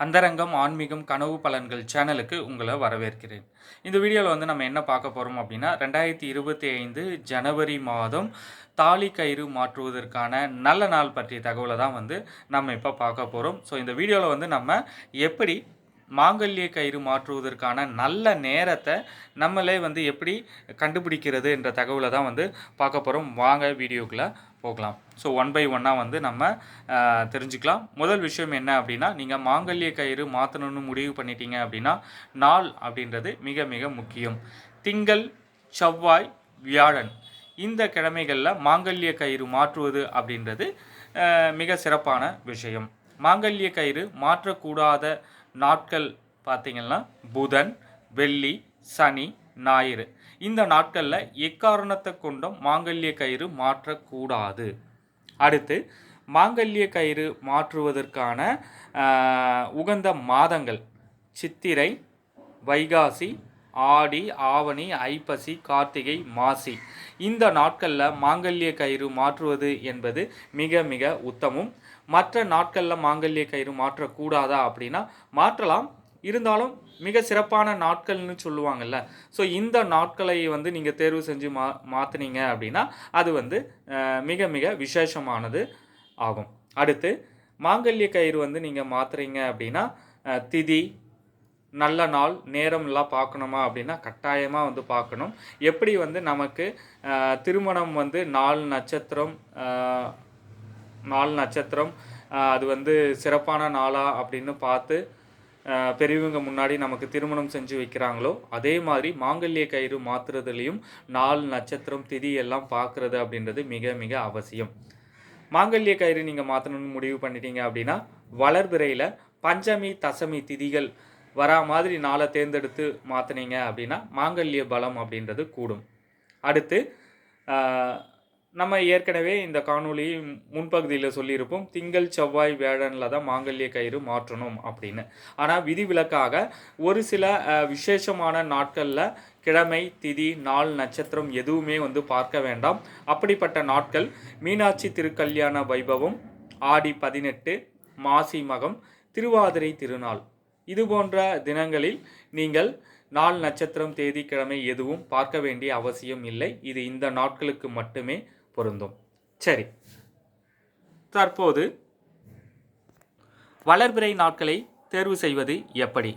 அந்தரங்கம் ஆன்மீகம் கனவு பலன்கள் சேனலுக்கு உங்களை வரவேற்கிறேன். இந்த வீடியோவில் வந்து நம்ம என்ன பார்க்க போகிறோம் அப்படின்னா ரெண்டாயிரத்தி இருபத்தி ஐந்து ஜனவரி மாதம் தாலி கயிறு மாற்றுவதற்கான நல்ல நாள் பற்றிய தகவலை தான் வந்து நம்ம இப்போ பார்க்க போகிறோம் ஸோ இந்த வீடியோவில் வந்து நம்ம எப்படி மாங்கல்ய கயிறு மாற்றுவதற்கான நல்ல நேரத்தை நம்மளே வந்து எப்படி கண்டுபிடிக்கிறது என்ற தகவலை தான் வந்து பார்க்க போகிறோம் வாங்க வீடியோக்குள்ளே போகலாம். ஸோ ஒன் பை ஒன்னாக வந்து நம்ம தெரிஞ்சுக்கலாம். முதல் விஷயம் என்ன அப்படின்னா நீங்கள் மாங்கல்ய கயிறு மாற்றணும்னு முடிவு பண்ணிட்டீங்க அப்படின்னா நாள் அப்படின்றது மிக மிக முக்கியம். திங்கள் செவ்வாய் வியாழன். இந்த கிழமைகளில் மாங்கல்ய கயிறு மாற்றுவது அப்படின்றது மிக சிறப்பான விஷயம். மாங்கல்ய கயிறு மாற்றக்கூடாத நாட்கள் பார்த்திங்கன்னா புதன் வெள்ளி சனி ஞாயிறு. இந்த நாட்களில் எக்காரணத்தை கொண்டும் மாங்கல்ய கயிறு மாற்றக்கூடாது. அடுத்து மாங்கல்ய கயிறு மாற்றுவதற்கான உகந்த மாதங்கள். சித்திரை வைகாசி ஆடி ஆவணி ஐப்பசி கார்த்திகை மாசி. இந்த நாட்களில் மாங்கல்ய கயிறு மாற்றுவது என்பது மிக மிக உத்தமம். மற்ற நாட்களில் மாங்கல்ய கயிறு மாற்றக்கூடாதா அப்படின்னா மாற்றலாம். இருந்தாலும் மிக சிறப்பான நாட்கள்னு சொல்லுவாங்கல்ல. ஸோ இந்த நாட்களை வந்து நீங்கள் தேர்வு செஞ்சு மா மாற்றுனீங்க அப்படின்னா அது வந்து மிக மிக விசேஷமானது ஆகும். அடுத்து மாங்கல்ய கயிறு வந்து நீங்கள் மாற்றுறீங்க அப்படின்னா திதி நல்ல நாள் நேரம்லாம் பார்க்கணுமா அப்படின்னா கட்டாயமாக வந்து பார்க்கணும். எப்படி வந்து நமக்கு திருமணம் வந்து நாள் நட்சத்திரம் நாலு நாள் நட்சத்திரம் அது வந்து சிறப்பான நாளா அப்படின்னு பார்த்து பெரியவங்க முன்னாடி நமக்கு திருமணம் செஞ்சு வைக்கிறாங்களோ அதே மாதிரி மாங்கல்ய கயிறு மாற்றுறதுலேயும் நாள் நட்சத்திரம் திதி எல்லாம் பார்க்குறது அப்படின்றது மிக மிக அவசியம். மாங்கல்ய கயிறு நீங்கள் மாற்றணும்னு முடிவு பண்ணிட்டீங்க அப்படின்னா வளர்பிறையில் பஞ்சமி தசமி திதிகள் வரா மாதிரி நாளை தேர்ந்தெடுத்து மாற்றினீங்க அப்படின்னா மாங்கல்ய பலம் அப்படின்றது கூடும். அடுத்து நம்ம ஏற்கனவே இந்த காணொளி முன்பகுதியில் சொல்லியிருப்போம் திங்கள் செவ்வாய் வேடனில் தான் மாங்கல்ய கயிறு மாற்றணும் அப்படின்னு. ஆனால் விதிவிலக்காக ஒரு சில விசேஷமான நாட்களில் கிழமை திதி நாள் நட்சத்திரம் எதுவுமே வந்து பார்க்க வேண்டாம். அப்படிப்பட்ட நாட்கள் மீனாட்சி திருக்கல்யாண வைபவம் ஆடி பதினெட்டு மாசி மகம் திருவாதிரை திருநாள். இது போன்ற தினங்களில் நீங்கள் நாள் நட்சத்திரம் தேதி கிழமை எதுவும் பார்க்க வேண்டிய அவசியம் இல்லை. இது இந்த நாட்களுக்கு மட்டுமே பொருந்தும். சரி. தற்போது வளர்பிறை நாட்களை தேர்வு செய்வது எப்படி?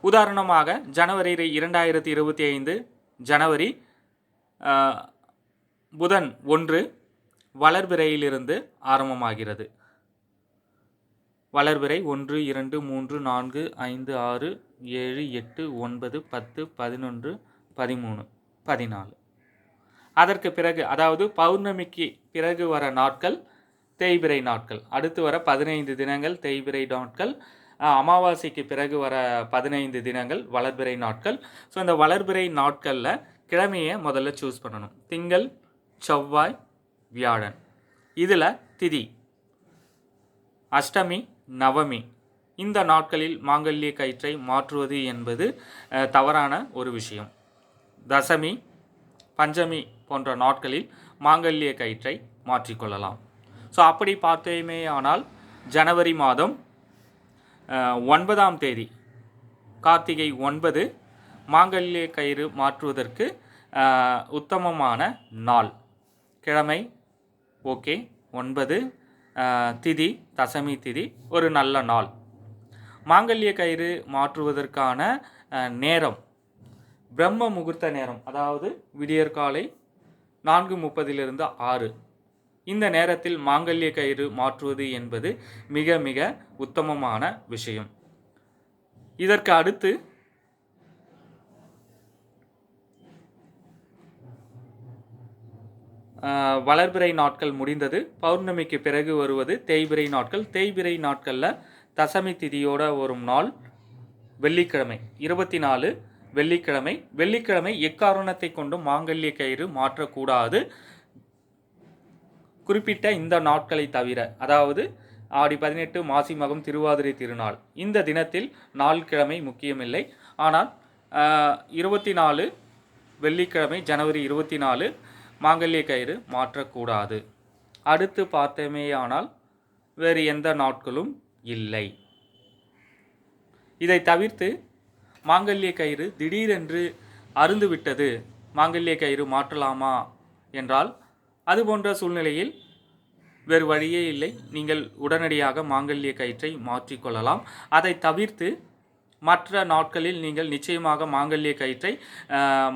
உதாரணமாக ஜனவரி இரண்டாயிரத்தி இருபத்தி ஐந்து ஜனவரி புதன் ஒன்று வளர்பிறையிலிருந்து ஆரம்பமாகிறது. வளர்பிறை ஒன்று இரண்டு மூன்று நான்கு ஐந்து ஆறு ஏழு எட்டு ஒன்பது பத்து பதினொன்று பதிமூணு பதினாலு. அதற்கு பிறகு அதாவது பௌர்ணமிக்கு பிறகு வர நாட்கள் தேய்பிறை நாட்கள். அடுத்து வர பதினைந்து தினங்கள் தேய்பிறை நாட்கள். அமாவாசைக்கு பிறகு வர பதினைந்து தினங்கள் வளர்பிறை நாட்கள். ஸோ இந்த வளர்பிறை நாட்களில் கிழமையை முதல்ல சூஸ் பண்ணணும். திங்கள் செவ்வாய் வியாழன். இதில் திதி. அஷ்டமி நவமி. இந்த நாட்களில் மாங்கல்ய கயிற்றை மாற்றுவது என்பது தவறான ஒரு விஷயம். தசமி பஞ்சமி போன்ற நாட்களில் மாங்கல்ய கயிற்றை மாற்றிக்கொள்ளலாம். ஸோ அப்படி பார்த்தேமே ஆனால் ஜனவரி மாதம் ஒன்பதாம் தேதி கார்த்திகை ஒன்பது மாங்கல்ய கயிறு மாற்றுவதற்கு உத்தமமான நாள். கிழமை ஓகே ஒன்பது திதி தசமி திதி ஒரு நல்ல நாள். மாங்கல்ய கயிறு மாற்றுவதற்கான நேரம் பிரம்ம முகூர்த்த நேரம் அதாவது விடியற்காலை நான்கு முப்பதிலிருந்து ஆறு. இந்த நேரத்தில் மாங்கல்ய கயிறு மாற்றுவது என்பது மிக மிக உத்தமமான விஷயம். இதற்கு அடுத்து வளர்பிறை நாட்கள் முடிந்தது. பௌர்ணமிக்கு பிறகு வருவது தேய்பிறை நாட்கள். தேய்பிறை நாட்களில் தசமி திதியோட வரும் நாள் வெள்ளிக்கிழமை. இருபத்தி நாலு வெள்ளிக்கிழமை வெள்ளிக்கிழமை எக்காரணத்தை கொண்டும் மாங்கல்ய கயிறு மாற்றக்கூடாது. குறிப்பிட்ட இந்த நாட்களை தவிர அதாவது ஆடி பதினெட்டு மாசி மகம் திருவாதிரை திருநாள் இந்த தினத்தில் நாள் கிழமை முக்கியமில்லை. ஆனால் இருபத்தி நாலு வெள்ளிக்கிழமை ஜனவரி இருபத்தி நாலு மாங்கல்ய கயிறு மாற்றக்கூடாது. அடுத்து பார்த்தமேயானால் வேறு எந்த நாட்களும் இல்லை. இதை தவிர்த்து மாங்கல்ய கயிறு திடீரென்று அருந்துவிட்டது மாங்கல்ய கயிறு மாற்றலாமா? என்றால் அது போன்ற சூழ்நிலையில் வேறு வழியே இல்லை. நீங்கள் உடனடியாக மாங்கல்ய கயிற்றை மாற்றிக்கொள்ளலாம் அதை தவிர்த்து மற்ற நாட்களில் நீங்கள் நிச்சயமாக மாங்கல்ய கயிற்றை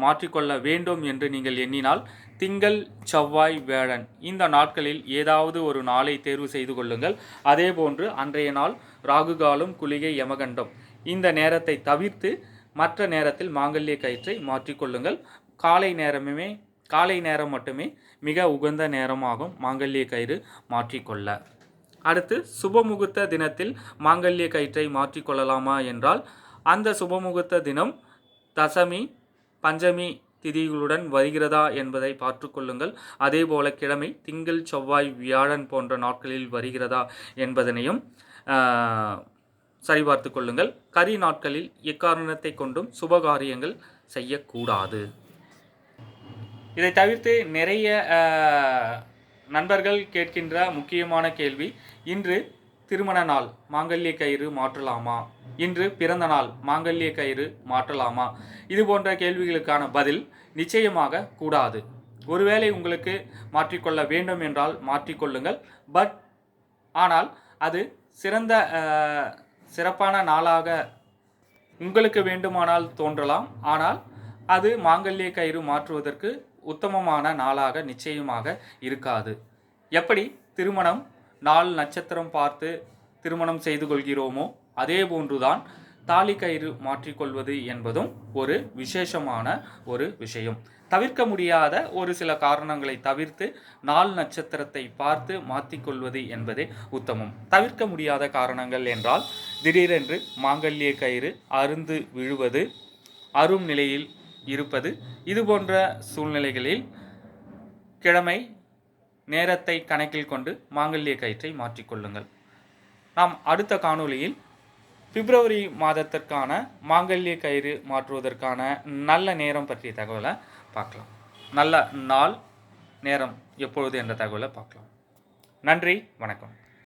மாற்றிக்கொள்ள வேண்டும் என்று நீங்கள் எண்ணினால் திங்கள் செவ்வாய் வேழன் இந்த நாட்களில் ஏதாவது ஒரு நாளை தேர்வு செய்து கொள்ளுங்கள். அதே போன்று அன்றைய நாள் ராகுகாலம் குளிகை யமகண்டம் இந்த நேரத்தை தவிர்த்து மற்ற நேரத்தில் மாங்கல்ய கயிற்றை மாற்றிக்கொள்ளுங்கள் காலை நேரமுமே காலை நேரம் மட்டுமே மிக உகந்த நேரமாகும் மாங்கல்ய கயிறு மாற்றிக்கொள்ள அடுத்து சுபமுகூர்த்த தினத்தில் மாங்கல்ய கயிற்றை மாற்றிக்கொள்ளலாமா என்றால் அந்த சுபமுகூர்த்த தினம் தசமி பஞ்சமி திதிகளுடன் வருகிறதா என்பதை பார்த்துக்கொள்ளுங்கள் அதேபோல கிழமை திங்கள் செவ்வாய் வியாழன் போன்ற நாட்களில் வருகிறதா என்பதனையும் சரிபார்த்து கொள்ளுங்கள். கரி நாட்களில் எக்காரணத்தை கொண்டும் சுபகாரியங்கள் செய்யக்கூடாது. இதை தவிர்த்து நிறைய நண்பர்கள் கேட்கின்ற முக்கியமான கேள்வி இன்று திருமண நாள் மாங்கல்ய கயிறு மாற்றலாமா? இன்று பிறந்த நாள் மாங்கல்ய கயிறு மாற்றலாமா? இது போன்ற கேள்விகளுக்கான பதில் நிச்சயமாக கூடாது. ஒருவேளை உங்களுக்கு மாற்றிக்கொள்ள வேண்டும் என்றால் மாற்றிக்கொள்ளுங்கள். பட் ஆனால் அது சிறந்த சிறப்பான நாளாக உங்களுக்கு வேண்டுமானால் தோன்றலாம். ஆனால் அது மாங்கல்ய கயிறு மாற்றுவதற்கு உத்தமமான நாளாக நிச்சயமாக இருக்காது. எப்படி திருமணம் நாள் நட்சத்திரம் பார்த்து திருமணம் செய்து கொள்கிறோமோ அதே போன்றுதான் தாலி கயிறு மாற்றிக்கொள்வது என்பதும் ஒரு விசேஷமான ஒரு விஷயம். தவிர்க்க முடியாத ஒரு சில காரணங்களை தவிர்த்து நாள் நட்சத்திரத்தை பார்த்து மாற்றிக்கொள்வது என்பதே உத்தமம். தவிர்க்க முடியாத காரணங்கள் என்றால் திடீரென்று மாங்கல்ய கயிறு அருந்து விழுவது அரும் நிலையில் இருப்பது. இது போன்ற சூழ்நிலைகளில் கிழமை நேரத்தை கணக்கில் கொண்டு மாங்கல்ய கயிற்றை மாற்றிக்கொள்ளுங்கள் நாம் அடுத்த காணொளியில் பிப்ரவரி மாதத்திற்கான மாங்கல்ய கயிறு மாற்றுவதற்கான நல்ல நேரம் பற்றிய தகவலை பார்க்கலாம். நல்ல நாள் நேரம் எப்பொழுது என்ற தகவலை பார்க்கலாம். நன்றி வணக்கம்.